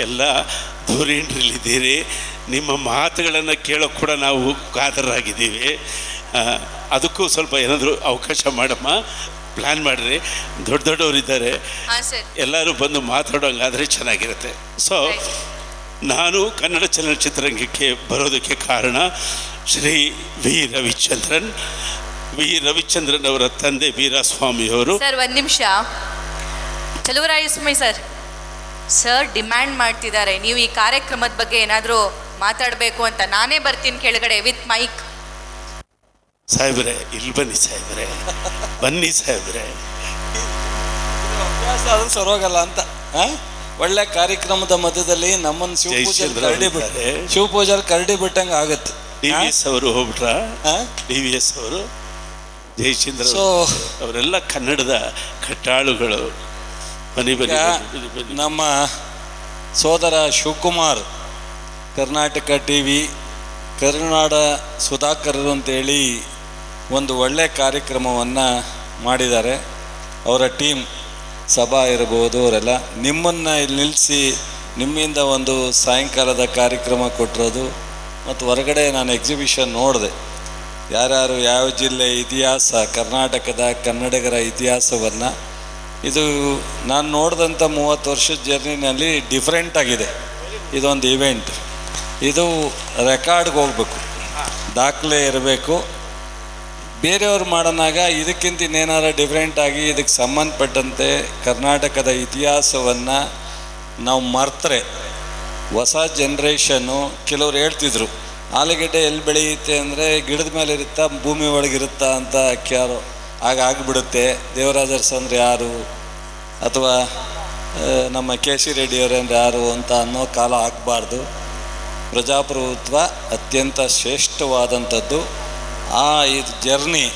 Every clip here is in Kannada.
ಎಲ್ಲ ಧುರೀಣರಲ್ಲಿದ್ದೀರಿ ನಿಮ್ಮ ಮಾತುಗಳನ್ನು ಕೇಳೋಕೆ ಕೂಡ ನಾವು ಕಾದರಾಗಿದ್ದೀವಿ ಅದಕ್ಕೂ ಸ್ವಲ್ಪ ಏನಾದರೂ ಅವಕಾಶ ಮಾಡಮ್ಮ. ಪ್ಲ್ಯಾನ್ ಮಾಡಿರಿ. ದೊಡ್ಡ ದೊಡ್ಡವರಿದ್ದಾರೆ. ಎಲ್ಲರೂ ಬಂದು ಮಾತಾಡೋಂಗಾದರೆ ಚೆನ್ನಾಗಿರುತ್ತೆ. ಸೊ ನಾನು ಕನ್ನಡ ಚಲನಚಿತ್ರರಂಗಕ್ಕೆ ಬರೋದಕ್ಕೆ ಕಾರಣ ಶ್ರೀ ವಿ. ರವಿಚಂದ್ರನ್. ವಿ. ರವಿಚಂದ್ರನ್ ಅವರ ತಂದೆ ವೀರಸ್ವಾಮಿಯವರು. ಸರ್ ಒಂದು ನಿಮಿಷ. ಚಲುವರಾಯಸ್ಮಿ ಸರ್. ಸರ್ ಡಿಮ್ಯಾಂಡ್ ಮಾಡ್ತಿದ್ದಾರೆ. ನೀವು ಈ ಕಾರ್ಯಕ್ರಮದ ಬಗ್ಗೆ ಏನಾದರೂ ಮಾತಾಡಬೇಕು ಅಂತ ನಾನೇ ಬರ್ತೀನಿ ಕೆಳಗಡೆ ವಿತ್ ಮೈಕ್. ಸಾಹೇಬ್ರೆ ಇಲ್ಲಿ ಬನ್ನಿ ಸಾಹೇಬ್ರೆ. ಬನ್ನಿ ಸಾಹೇಬ್ರೆ. ಅಭ್ಯಾಸ ಆದ್ರೂ ಸರೋಗಲ್ಲ ಅಂತ ಆ? ಒಳ್ಳೆ ಕಾರ್ಯಕ್ರಮದ ಮಧ್ಯದಲ್ಲಿ ನಮ್ಮನ್ನು ಜಯಚಂದ್ರ ಕರಡಿ ಇದ್ದಾರೆ. ಶಿವ ಶಿವಪೂಜೆಯಲ್ಲಿ ಕರಡಿ ಬಿಟ್ಟಂಗೆ ಆಗುತ್ತೆ. ಡಿ ವಿ ಎಸ್ ಅವರು ಹೋಗ್ಬಿಟ್ರ? ಆ? ಡಿ ವಿ ಎಸ್ ಅವರು ಜಯಚಂದ್ರ ಸೊ ಅವರೆಲ್ಲ ಕನ್ನಡದ ಕಟ್ಟಾಳುಗಳು. ಬನ್ನಿ ನಮ್ಮ ಸೋದರ ಶಿವಕುಮಾರ್ ಕರ್ನಾಟಕ ಟಿ ವಿ ಕರುನಾಡ ಸುಧಾಕರರು ಅಂತೇಳಿ ಒಂದು ಒಳ್ಳೆ ಕಾರ್ಯಕ್ರಮವನ್ನು ಮಾಡಿದ್ದಾರೆ. ಅವರ ಟೀಮ್ ಸಭಾ ಇರಬಹುದು ಅವರೆಲ್ಲ. ನಿಮ್ಮನ್ನು ಇಲ್ಲಿ ನಿಲ್ಲಿಸಿ ನಿಮ್ಮಿಂದ ಒಂದು ಸಾಯಂಕಾಲದ ಕಾರ್ಯಕ್ರಮ ಕೊಟ್ಟಿರೋದು. ಮತ್ತು ಹೊರಗಡೆ ನಾನು ಎಕ್ಸಿಬಿಷನ್ ನೋಡಿದೆ. ಯಾರ್ಯಾರು ಯಾವ ಜಿಲ್ಲೆ ಇತಿಹಾಸ ಕರ್ನಾಟಕದ ಕನ್ನಡಿಗರ ಇತಿಹಾಸವನ್ನು ಇದು ನಾನು ನೋಡಿದಂಥ ಮೂವತ್ತು ವರ್ಷದ ಜರ್ನಿನಲ್ಲಿ ಡಿಫ್ರೆಂಟ್ ಆಗಿದೆ. ಇದೊಂದು ಇವೆಂಟ್ ಇದು ರೆಕಾರ್ಡ್ಗೆ ಹೋಗ್ಬೇಕು. ದಾಖಲೆ ಇರಬೇಕು. ಬೇರೆಯವ್ರು ಮಾಡೋನಾಗ ಇದಕ್ಕಿಂತ ಇನ್ನೇನಾರ ಡಿಫ್ರೆಂಟ್ ಆಗಿ ಇದಕ್ಕೆ ಸಂಬಂಧಪಟ್ಟಂತೆ ಕರ್ನಾಟಕದ ಇತಿಹಾಸವನ್ನು ನಾವು ಮರ್ತರೆ. ಹೊಸ ಜನ್ರೇಷನ್ನು ಕೆಲವ್ರು ಹೇಳ್ತಿದ್ರು, ಆಲೂಗಡ್ಡೆ ಎಲ್ಲಿ ಬೆಳೆಯುತ್ತೆ ಅಂದರೆ ಗಿಡದ ಮೇಲೆ ಇರುತ್ತಾ ಭೂಮಿ ಒಳಗಿರುತ್ತಾ? ಅಂತ ಕ್ಯಾರೋ ಆಗ ಆಗಿಬಿಡುತ್ತೆ. ದೇವರಾಜರ್ಸ್ ಅಂದರೆ ಯಾರು? ಅಥವಾ ನಮ್ಮ ಕೆ ಸಿ ರೆಡ್ಡಿಯವರು ಅಂದರೆ ಯಾರು ಅಂತ ಅನ್ನೋ ಕಾಲ ಆಗಬಾರ್ದು. ಪ್ರಜಾಪ್ರಭುತ್ವ ಅತ್ಯಂತ ಶ್ರೇಷ್ಠವಾದಂಥದ್ದು. ಆ ಇದು ಜರ್ನಿ,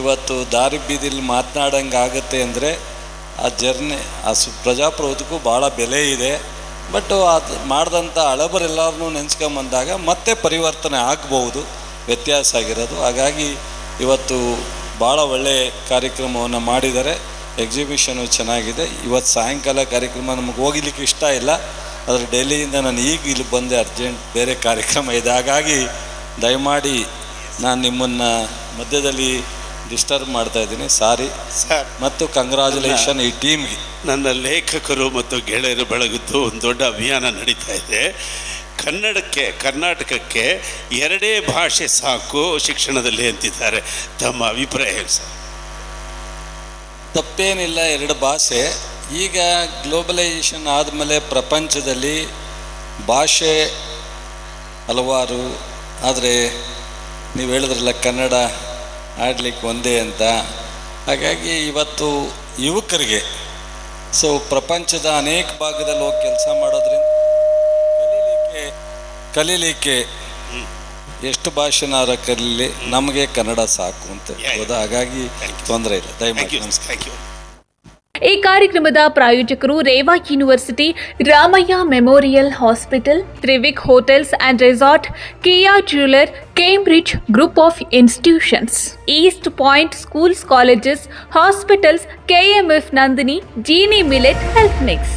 ಇವತ್ತು ದಾರಿ ಬೀದಿಲಿ ಮಾತನಾಡಂಗೆ ಆಗುತ್ತೆ ಅಂದರೆ ಆ ಜರ್ನಿ, ಆ ಸು, ಪ್ರಜಾಪ್ರಭುತ್ವಕ್ಕೂ ಭಾಳ ಬೆಲೆ ಇದೆ. ಬಟ್ ಅದು ಮಾಡಿದಂಥ ಹಳಬರೆಲ್ಲರನ್ನೂ ನೆನೆಸ್ಕೊಂಬಂದಾಗ ಮತ್ತೆ ಪರಿವರ್ತನೆ ಆಗ್ಬೋದು. ವ್ಯತ್ಯಾಸ ಆಗಿರೋದು. ಹಾಗಾಗಿ ಇವತ್ತು ಭಾಳ ಒಳ್ಳೆಯ ಕಾರ್ಯಕ್ರಮವನ್ನು ಮಾಡಿದ್ದಾರೆ. ಎಕ್ಸಿಬಿಷನು ಚೆನ್ನಾಗಿದೆ. ಇವತ್ತು ಸಾಯಂಕಾಲ ಕಾರ್ಯಕ್ರಮ ನಮಗೆ ಹೋಗಿಲಿಕ್ಕೆ ಇಷ್ಟ ಇಲ್ಲ. ಆದರೆ ಡೆಲ್ಲಿಯಿಂದ ನಾನು ಈಗ ಇಲ್ಲಿ ಬಂದೆ ಅರ್ಜೆಂಟ್ ಬೇರೆ ಕಾರ್ಯಕ್ರಮ ಇದೆ. ಹಾಗಾಗಿ ದಯಮಾಡಿ ನಾನು ನಿಮ್ಮನ್ನು ಮಧ್ಯದಲ್ಲಿ ಡಿಸ್ಟರ್ಬ್ ಮಾಡ್ತಾ ಇದ್ದೀನಿ. ಸಾರಿ ಸರ್ ಮತ್ತು ಕಂಗ್ರಾಚುಲೇಷನ್ ಈ ಟೀಮ್ಗೆ ನನ್ನ ಲೇಖಕರು ಮತ್ತು ಗೆಳೆಯರು ಬೆಳಗಿದ್ದು ಒಂದು ದೊಡ್ಡ ಅಭಿಯಾನ ನಡೀತಾ ಇದೆ. ಕನ್ನಡಕ್ಕೆ, ಕರ್ನಾಟಕಕ್ಕೆ ಎರಡೇ ಭಾಷೆ ಸಾಕು ಶಿಕ್ಷಣದಲ್ಲಿ ಅಂತಿದ್ದಾರೆ. ತಮ್ಮ ಅಭಿಪ್ರಾಯ ಸರ್. ತಪ್ಪೇನಿಲ್ಲ, ಎರಡು ಭಾಷೆ. ಈಗ ಗ್ಲೋಬಲೈಸೇಷನ್ ಆದಮೇಲೆ ಪ್ರಪಂಚದಲ್ಲಿ ಭಾಷೆ ಹಲವಾರು, ಆದರೆ ನೀವು ಹೇಳಿದ್ರಲ್ಲ ಕನ್ನಡ ಆಡಲಿಕ್ಕೆ ಒಂದೇ ಅಂತ. ಹಾಗಾಗಿ ಇವತ್ತು ಯುವಕರಿಗೆ, ಸೊ ಪ್ರಪಂಚದ ಅನೇಕ ಭಾಗದಲ್ಲಿ ಹೋಗಿ ಕೆಲಸ ಕಲೀಲಿಕ್ಕೆ ಕಲೀಲಿಕ್ಕೆ ಎಷ್ಟು ಭಾಷೆನಾರ ಕಲೀಲಿ ನಮಗೆ ಕನ್ನಡ ಸಾಕು ಅಂತ ಹೇಳ್ಬೋದು. ಹಾಗಾಗಿ ತೊಂದರೆ ಇಲ್ಲ. ಥ್ಯಾಂಕ್ ದಯಮಾಡಿ ಯು ನಮಸ್ಕಾರ. ಥ್ಯಾಂಕ್ ಯು ಈ ಕಾರ್ಯಕ್ರಮದ ಪ್ರಾಯೋಜಕರು Reva University Ramaiah Memorial Hospital Trivik Hotels and Resort Kiya Jeweller Cambridge Group of Institutions East Point Schools Colleges Hospitals KMF Nandini Jeeni Millet Health Mix.